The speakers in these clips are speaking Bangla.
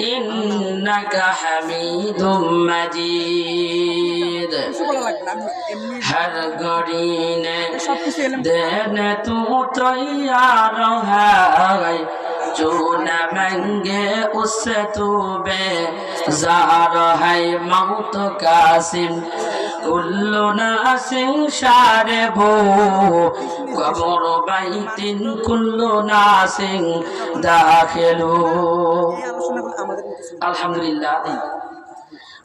إنك حميد مجيد هر گرین دین تو تیار ہے جو نہ منگے اس سے تو بے زار ہے موت قاسم کلو ناسن شاربو ومر بيت كل ناس داخل الحمد আলহামদুলিল্লাহ।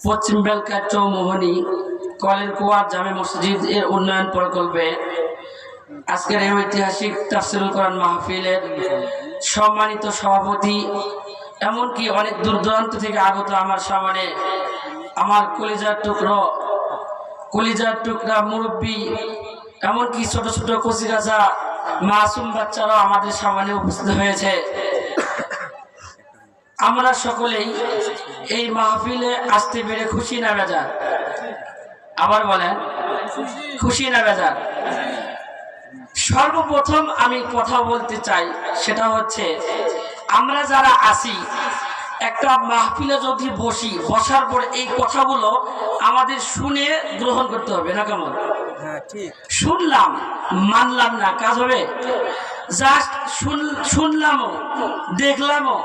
পশ্চিম বেলকার চৌমোহনি কলের কুয়ার জামে মসজিদ এর উন্নয়ন প্রকল্পে আজকের এই ঐতিহাসিক তাফসিরুল কোরআন মাহফিলের সম্মানিত সভাপতি, এমনকি অনেক দূর দূরান্ত থেকে আগত আমার সামনে আমার কলিজার টুকরো, কলিজার টুকরা মুরব্বী এমনকি ছোট ছোট কচিকাচা মাসুম বাচ্চারাও আমাদের সামনে উপস্থিত হয়েছে। আমরা সকলেই এই মাহফিলে আসতে পেরে খুশি না বেজার? আবার বলেন, খুশি না বেজার? সর্বপ্রথম আমি কথা বলতে চাই, সেটা হচ্ছে আমরা যারা আসি একটা মাহফিলে যদি বসি, বসার পর এই কথাগুলো আমাদের শুনে গ্রহণ করতে হবে, না কেমন? শুনলাম মানলাম না কাজ হবে। জাস্ট শুনলামও দেখলামও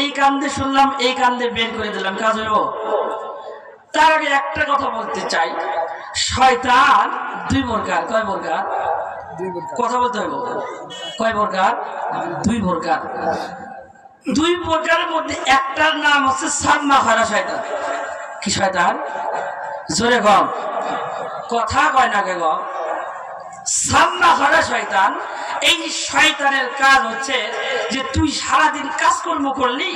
এই কান্দে শুনলাম এই কান্দে বের করে দিলাম কাজ হইব। তার আগে একটা কথা বলতে চাই। শয়তান দুই প্রকার কয় প্রকার? কথা বলতে হইব। কয় প্রকার? দুই প্রকার। দুই প্রকারের মধ্যে একটার নাম হচ্ছে সাম্মা খারা শয়তান। কি শয়তান? জোরে কম। কথা কয় না কে গো? সাম্মা খারা শয়তান। এই শয়তানের কাজ হচ্ছে যে তুই সারাদিন কাজকর্ম করলি,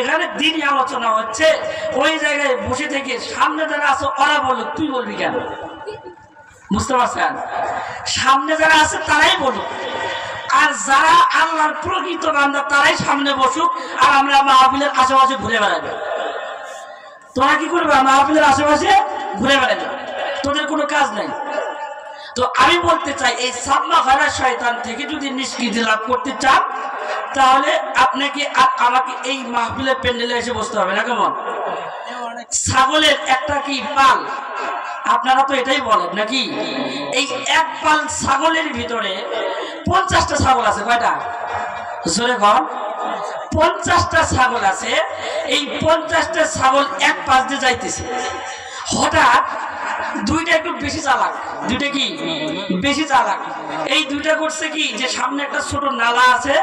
এখানে দিনই আলোচনা হচ্ছে, ওই জায়গায় বসে থেকে সামনে যারা আছে, ওরা বলো তুই বলবি কেন? বুঝতে পারছেন? সামনে যারা আছে, তারাই বলুক। আর যারা আল্লাহর প্রকৃত বান্দা, তারাই সামনে বসুক, আর আমরা মাহফিলের আশেপাশে ঘুরে বেড়াবে। তোরা কি করবে? মাহফিলের আশেপাশে ঘুরে বেড়াবে। কোনো কাজ নাই। তো আমি বলতে চাই, এই সাম্মা হারা শয়তান থেকে যদি নিষ্কৃতি লাভ করতে চান, তাহলে আপনাকে আর আমাকে এই মাহফিলের প্যান্ডেলে এসে বসতে হবে না, কেমন? ছাগলের একটা কি পাল? আপনারা তো এটাই বলেন নাকি? এই এক পাল ছাগলের ভিতরে পঞ্চাশটা ছাগল আছে, কয়টা? জোরে ঘর পঞ্চাশটা ছাগল আছে, এই পঞ্চাশটা ছাগল এক পাশ দিয়ে যাইতেছে। হঠাৎ দুইটা একটু বেশি চালাক। দুইটা কি? বেশি চালাক। এই দুইটা করছে কি? যে সামনে একটা ছোট নালা আছে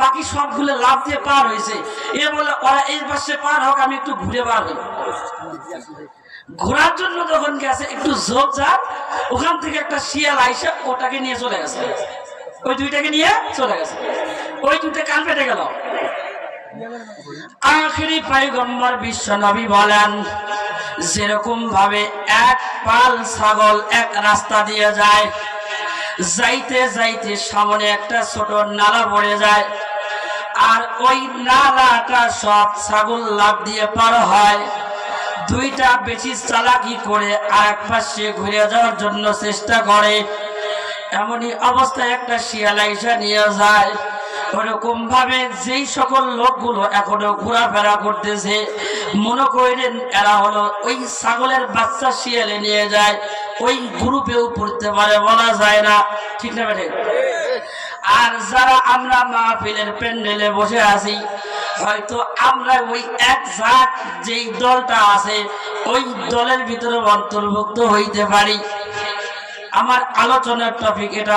বাকি সবগুলো লাভ দিয়ে পার হয়েছে। এ বলে ওরা এই পাশে পার হোক আমি একটু ঘুরে পার হই। ঘোরার জন্য যখন গেছে একটু ঝোপ যাক ওখান থেকে একটা শিয়াল আইসে ওটাকে নিয়ে চলে গেছে। ওই দুইটাকে নিয়ে চলে গেছে। ওই দুইটা কান পেটে গেল। আখেরি পাইগম্বর বিশ্ব নবী বলেন, যেরকম ভাবে এক পাল ছাগল এক রাস্তা দিয়ে যায়, যাইতে যাইতে সামনে একটা ছোট নালা পড়ে যায়, আর ওই নালাটা সব ছাগল লাভ দিয়ে পার হয়। দুইটা বেশি চালাকি করে আরেক পাশে ঘুরে যাওয়ার জন্য চেষ্টা করে, এমনই অবস্থায় একটা শিয়াল আইসা নিয়ে যায়। ওরকম ভাবে যেই সকল লোকগুলো এখনও ঘোরাফেরা করতেছে, মনে করেন এরা হলো ওই ছাগলের বাচ্চা শিয়ালে নিয়ে যায়, ওই গ্রুপেও পড়তে পারে বলা যায় না। ঠিক না বেটে আর যারা আমরা মাহফিলের প্যান্ডেলে বসে আছি, হয়তো আমরা ওই এক জাত যেই দলটা আছে, ওই দলের ভিতরে অন্তর্ভুক্ত হইতে পারি। আমার আলোচনার টপিক এটা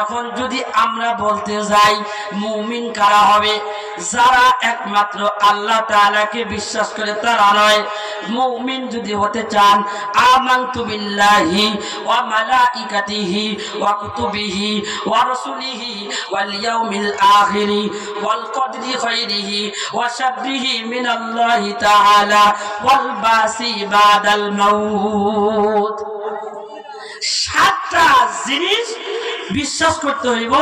এখন যদি আমরা বলতে যাই, মুমিন কারা হবে? যারা একমাত্র আল্লাহ তাআলাকে বিশ্বাস করে তারা নয়। মুমিন যদি হতে চান, আমানতু বিল্লাহি ওয়া মালাইকাতিহি ওয়া কুতুবিহি ওয়া রাসূলিহি ওয়াল ইয়াউমিল আখিরি ওয়াল কদরি খাইরিহি ওয়া শাররিহি মিনাল্লাহি তাআলা ওয়াল বাসি বাদাল মাউত। সাতটা জিনিস বিশ্বাস করতে হইব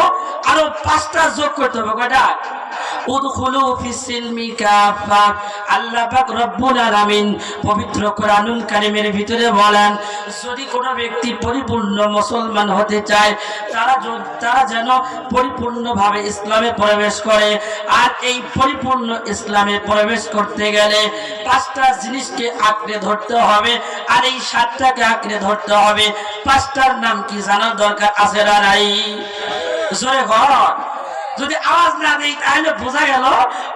আরও পাঁচটা যোগ করতে হবে কয়টা? উদখুলু ফিসিলমি কাফা আল্লাহ পাক রব্বুল আলামিন পবিত্র কোরআনুল কারীমের ভিতরে বলেন, যদি কোনো ব্যক্তি পরিপূর্ণ মুসলমান হতে চায়, তারা তারা যেন পরিপূর্ণভাবে ইসলামে প্রবেশ করে। আর এই পরিপূর্ণ ইসলামে প্রবেশ করতে গেলে পাঁচটা জিনিসকে আঁকড়ে ধরতে হবে। আর এই সাতটাকে আঁকড়ে ধরতে হবে। পাঁচটার নাম কি জানার দরকার আছে না নাই? জোরে ঘর যদি আওয়াজ না দেই, তাহলে বোঝা গেল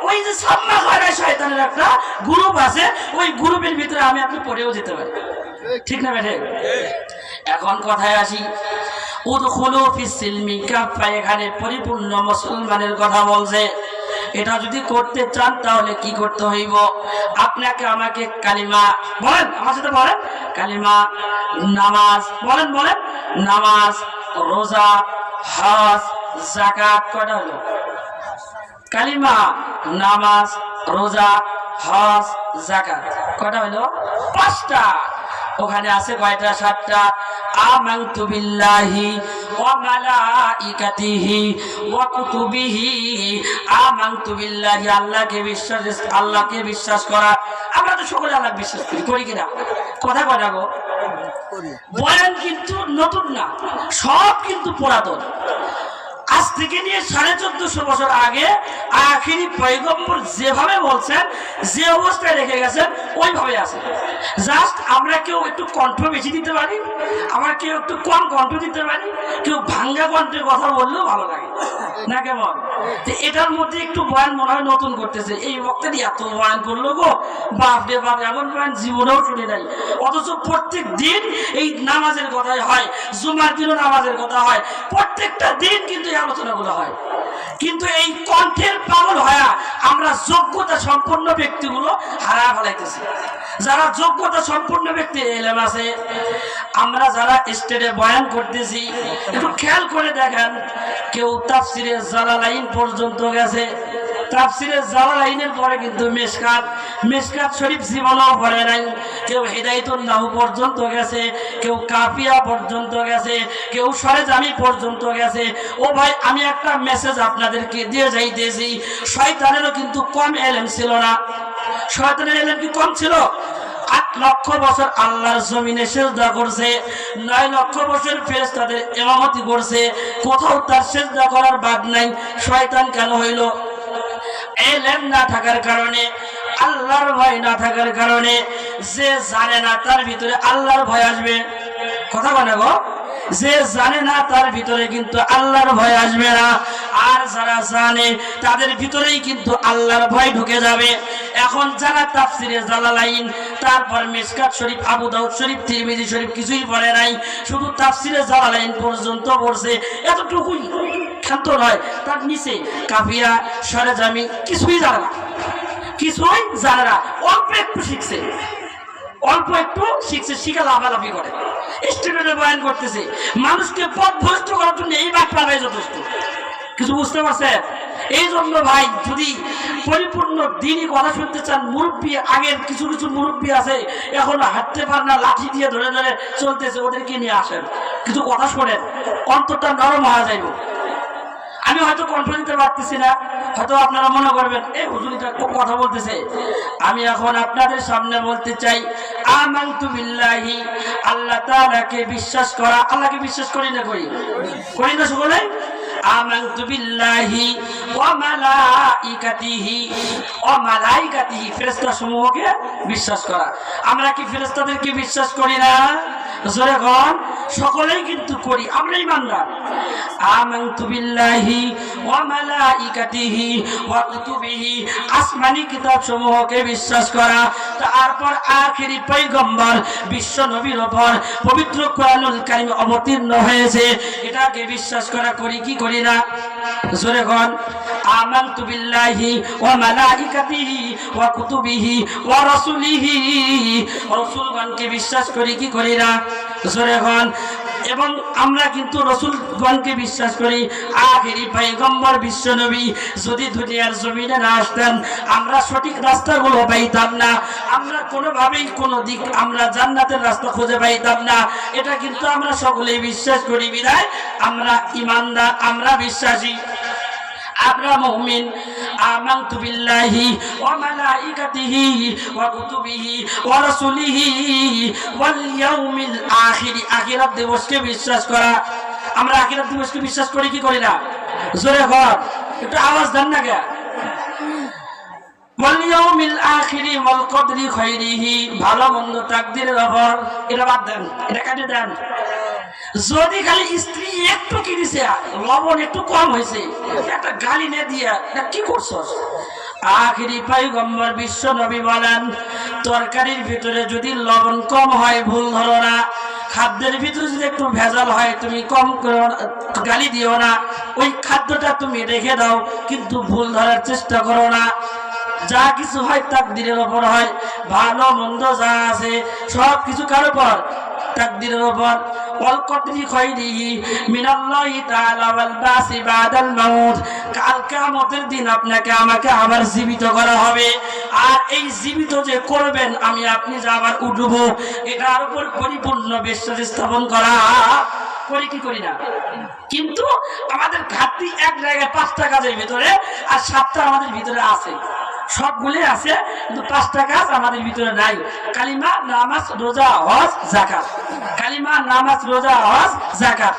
ওই যে সাম্মা ঘরে শয়তানের একটা গ্রুপ আছে, ওই গ্রুপের ভিতরে আমি আপনি পড়েও যেতে পারি। ঠিক না বেঠে? এখন কথায় আসি। উদখুলু ফিসিলমি কাফা এখানে পরিপূর্ণ মুসলমানের কথা বলছে। এটা যদি করতে চান, তাহলে কি করতে হইব? আপনাকে আমাকে কালিমা, বলেন, আমার সাথে বলেন। কালিমা, নামাজ, বলেন বলেন। নামাজ, রোজা, হজ জাকাত কটা হলো? কালিমা নামাজ রোজা হজ জাকাত কয়টা হলো? পাঁচটা। ওখানে আছে কয়টা? সাতটা। আমানতু বিল্লাহি ওয়া মালাইকাতিহি ওয়া কুতুবিহি। আমানতু বিল্লাহি আল্লাহকে বিশ্বাস আল্লাহকে বিশ্বাস করা। আমরা তো সকলে আল্লাহ বিশ্বাস করি। করি কিনা? কথা কয়টা গো? বয়ান কিন্তু নতুন না সব কিন্তু পুরাতন। আজ থেকে নিয়ে সাড়ে চোদ্দশো বছর আগে আখিরি পৈগম্বর যেভাবে বলছেন, যে অবস্থায় রেখে গেছেন, ওইভাবে আছে। জাস্ট আমরা কেউ একটু কণ্ঠ বেশি দিতে পারি? আমরা কেউ একটু কম কণ্ঠ দিতে পারি? কেউ ভাঙ্গা কণ্ঠের কথা বললেও ভালো লাগে। না কেমন তো এটার মধ্যে একটু বয়ান মনে হয় নতুন করতেছে। এই বক্তাটি এত বয়ান করল গো, বাপ রে বাপ, এমন বয়ান জীবনেও শুনে নাই। অথচ প্রত্যেক দিন এই নামাজের কথাই হয়, জুমার দিনও নামাজের কথা হয়। প্রত্যেকটা দিন কিন্তু আলোচনাগুলো হয়। কিন্তু এই কণ্ঠের পাগল হয়া আমরা যোগ্যতা সম্পন্ন ব্যক্তিগুলো হারা ফেলাইতেছি। যারা যোগ্যতা সম্পন্ন ব্যক্তি, এলেম আছে। আমরা যারা স্টেটে বয়ান করতেছি, একটু খেয়াল করে দেখেন, কেউ তাফসিরে জালালাইন পর্যন্ত গেছে। তাফসিরে জালালাইনের পরে কিন্তু মেশকাত মেশকাত শরীফ জীবনও পড়ে নাই। কেউ হেদায়তুল নাহু পর্যন্ত গেছে, কেউ কাফিয়া পর্যন্ত গেছে, কেউ সরেজামি পর্যন্ত গেছে। ও ভাই, আমি একটা মেসেজ আপনাদেরকে দিয়ে যাইতেছি। শয়তানেরও কিন্তু কম এলেম ছিল না। শয়তানের এলেম কি কম ছিল? আট লক্ষ বছর আল্লাহর জমিনে সেজদা করছে, নয় লক্ষ বছর ফেরেস তাদের এমামতি করছে, কোথাও তার সেজদা করার বাদ নাই। শয়তান কেন হইল? এলেম না থাকার কারণে, আল্লাহর ভয় না থাকার কারণে, যে জানে না তার ভিতরে আল্লাহর ভয় আসবে। কথা বলে গো? যে জানে না তার ভিতরে কিন্তু আল্লাহর ভয় আসবে না। আর যারা জানে, তাদের ভিতরেই কিন্তু আল্লাহর ভয় ঢুকে যাবে। এখন যারা তাফসিরে জালালাইন, তারপর মিসকাত শরীফ, আবু দাউদ শরীফ, তিরমিজি শরীফ কিছুই পড়ে নাই, শুধু তাফসিরে জালালাইন পর্যন্ত পড়ছে এতটুকুই। ক্ষান্ত নয় তার নিচে কাফিয়া সরেজামি কিছুই জানে না। কিছুই জানে না। অল্প একটু শিখছে। অল্প একটু শিখছে, শিখে লাফালাফি করে। স্টুডেন্টে বয়ান করতেছে, মানুষকে পথ ভ্রষ্ট করার জন্য এই বাক্যাটাই যথেষ্ট। কিছু বুঝতে পারছেন? এই জন্য ভাই, যদি পরিপূর্ণ দিনই কথা শুনতে চান, মুরব্বী, আগের কিছু কিছু মুরব্বী আছে, এখন হাঁটতে পারে না, লাঠি দিয়ে ধরে ধরে চলতেছে, ওদেরকে নিয়ে আসেন। কিছু কথা শোনেন, অন্তরটা নরম হওয়া যাইব। আমি হয়তো কন্ট্রোল দিতে পারতেছি না, হয়তো আপনারা মনে করবেন, এই হুজুরিটা কথা বলতেছে। আমি এখন আপনাদের সামনে বলতে চাই, আমানতু বিল্লাহি, আল্লাহ তাআলাকে বিশ্বাস করা, আল্লাহকে বিশ্বাস করি না করি? করি না সকলে? সমূহকে বিশ্বাস করা। আমরা কি ফেরেশতাদেরকে বিশ্বাস করি না? জোরে কোন, সকলেই কিন্তু করি আমরা ইমানদার আমানতু বিল্লাহি ওয়া মালাইকাতিহি ওয়া কুতুবিহি, আসমানি কিতাব সমূহকে বিশ্বাস করা, তারপর আখেরি পয়গম্বর বিশ্ব নবীর ওপর পবিত্র কোরআনুল কারীম অবতীর্ণ হয়েছে, এটাকে বিশ্বাস করা করি কি করি না? জোরে গন আমানতু বিল্লাহি ওয়া মালাইকাতিহি ওয়া কুতুবিহি ওয়া রাসূলিহি। রাসূলগণকে বিশ্বাস করি, কি করি না? জোরে গন এবং আমরা কিন্তু রসুলগণকে বিশ্বাস করি। আখেরি পয়গম্বর বিশ্বনবী যদি দুনিয়ার জমিনে না আসতেন, আমরা সঠিক রাস্তাগুলো পাইতাম না। আমরা কোনোভাবেই কোনো দিক আমরা জান্নাতের রাস্তা খুঁজে পাইতাম না। এটা কিন্তু আমরা সকলেই বিশ্বাস করি বিদায় আমরা ইমানদার, আমরা বিশ্বাসী। আমরা মুমিন। আমানতু বিল্লাহি ওয়া মালাইকাতিহি ওয়া কুতুবিহি ওয়া রাসূলিহি ওয়াল ইয়াউমিল আখির। আখিরাত দিবসকে বিশ্বাস করা। আমরা আখিরাত দিবসকে বিশ্বাস করি, কি করি না? জোরে কর। একটু আওয়াজ দেন না কে ভালো মন্দ তাকদীরের উপর এটা বাদ দেন। এটা কাটে দেন। যদি খালি স্ত্রী একটু কিনেছে, লবণ একটু কম হয়েছে, একটা গালি না দিয়া কি করছস? আখিরি পয়গম্বর বিশ্ব নবী বলেন, তরকারির ভিতরে যদি লবণ কম হয়, ভুল ধরো না। খাদ্যের ভিতরে যদি একটু ভেজাল হয়, তুমি কম গালি দিও না। ওই খাদ্যটা তুমি রেখে দাও, কিন্তু ভুল ধরার চেষ্টা করো না। যা কিছু হয়, তাকদিরের ওপর হয়। ভালো, মন্দ যা আছে সব কিছু কার উপর তাকদিরের ওপর। কদরি খাইরিহি মিনাল্লাহি তাআলা ওয়াল বাসি বাদাল মাউত। কাল কিয়ামতের দিন আপনাকে, আমাকে আবার জীবিত করা হবে। আর এই জীবিত যে করবেন, আমি আপনি যে আবার উঠব, এটার উপর পরিপূর্ণ বিশ্বাস স্থাপন করা করি কি করি না? কিন্তু আমাদের ঘাটতি এক জায়গায় পাঁচটা কাজের ভিতরে আর সাতটা আমাদের ভিতরে আছে। সবগুলি আছে, কিন্তু পাঁচটা কাজ আমাদের ভিতরে নাই। কালিমা, নামাজ, রোজা, হজ জাকাত কালিমা, নামাজ, রোজা, হজ জাকাত